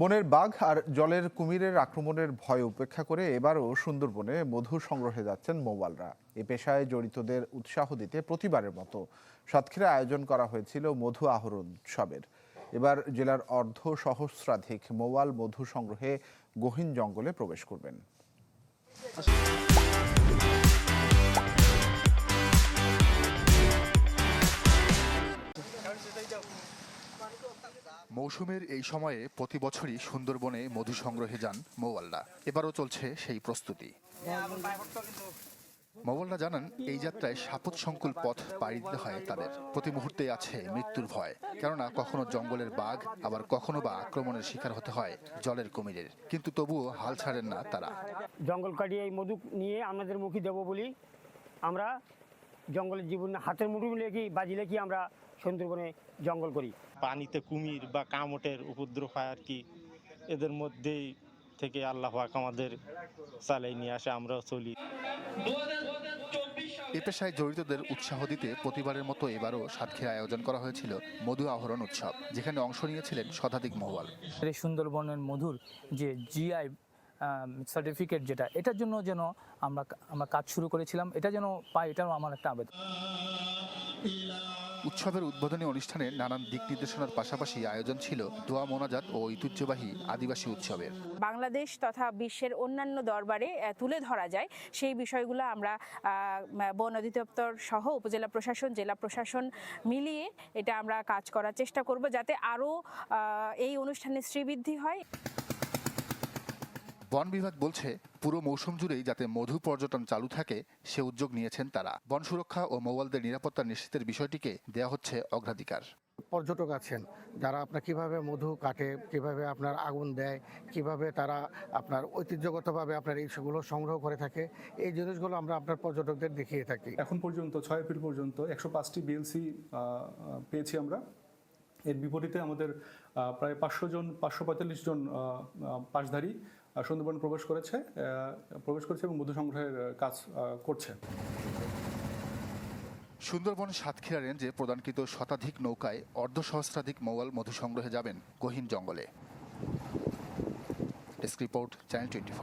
বনের বাঘ আর জলের কুমিরের আক্রমণের ভয় উপেক্ষা করে এবারও সুন্দরবনে মধু সংগ্রহে যাচ্ছেন মোবালরা। এ পেশায় জড়িতদের উৎসাহ দিতে প্রতিবারের মতো সাতক্ষীরা আয়োজন করা হয়েছিল মধু আহরণ উৎসবের। এবার জেলার অর্ধ সহস্রাধিক মোবাল মধু সংগ্রহে গহীন জঙ্গলে প্রবেশ করবেন। মৌসুমের এই সময়ে প্রতি বছরই সুন্দরবনে মধু সংগ্রহে যান মৌয়াল্লা এবারও চলছে সেই প্রস্তুতি। মৌয়াল্লা জানান, এই যাত্রায় সাপত সংকুল পথ পাড়ি দিতে হয় তাদের। প্রতি মুহূর্তে আছে মৃত্যুর ভয়, কেননা কখনো জঙ্গলের বাঘ, আবার কখনো বা আক্রমণের শিকার হতে হয় জলের কুমিরের। কিন্তু তবুও হাল ছাড়েন না তারা। জঙ্গল কাটিয়ে এই মধু নিয়ে আমাদের মুখী দেবো বলি আমরা জঙ্গলের জীবন হাতের মুঠু মিলে কি বাজিলে কি আমরা সুন্দরবনে জঙ্গল করি। পানিতে কুমির বা কামটের উপদ্রব হয় আর কি। এদের মধ্যেই থেকে আল্লাহ পাক আমাদের চালাই নিয়ে আসে আমরাও চলি। এ পেশায় জড়িতদের উৎসাহ দিতে প্রতিবারের মতো এবারও সাতক্ষীরা আয়োজন করা হয়েছিল মধু আহরণ উৎসব যেখানে অংশ নিয়েছিলেন শতাধিক এই সুন্দরবনের মধুর যে জিআই সার্টিফিকেট যেটা এটার জন্য যেন আমরা আমরা কাজ শুরু করেছিলাম এটা যেন পাই এটাও আমার একটা আবেদন। উৎসবের উদ্বোধনী অনুষ্ঠানে নানান দিক নির্দেশনার পাশাপাশি আয়োজন ছিল দোয়া মোনাজাত ও ঐতিহ্যবাহী আদিবাসী উৎসবের। বাংলাদেশ তথা বিশ্বের অন্যান্য দরবারে তুলে ধরা যায়। সেই বিষয়গুলো আমরা বন অধিদপ্তর সহ উপজেলা প্রশাসন, জেলা প্রশাসন মিলিয়ে এটা আমরা কাজ করার চেষ্টা করব যাতে আরও এই অনুষ্ঠানের শ্রীবৃদ্ধি হয়। বন বিভাগ বলছে পুরো মৌসুম জুড়েই যাতে মধু পর্যটন চালু থাকে সে উদ্যোগ নিয়েছেন তারা। বন সুরক্ষা ও মৌয়ালদের নিরাপত্তা নিশ্চিতের বিষয়টিকে দেয়া হচ্ছে অগ্রাধিকার। পর্যটক আছেন যারা আপনার কীভাবে মধু কাটে কীভাবে আপনার আগুন দেয় কীভাবে তারা আপনার ঐতিহ্যগতভাবে আপনার এই সেগুলো সংগ্রহ করে থাকে এই জিনিসগুলো আমরা আপনার পর্যটকদের দেখিয়ে থাকি। এখন পর্যন্ত ছয় এপ্রিল পর্যন্ত একশো পাঁচটি বিএলসি পেয়েছি আমরা। এর বিপরীতে আমাদের প্রায় পাঁচশো জন পাঁচশো পঁয়তাল্লিশ জন পাশধারী সুন্দরবন প্রবেশ করেছে প্রবেশ করেছে এবং মধু সংগ্রহের কাজ করছে। সুন্দরবন সাতক্ষীরা রেঞ্জে প্রদানকৃত শতাধিক নৌকায় অর্ধ সহস্রাধিক মৌয়াল মধু সংগ্রহে যাবেন গহীন জঙ্গলে। Desk report, channel twenty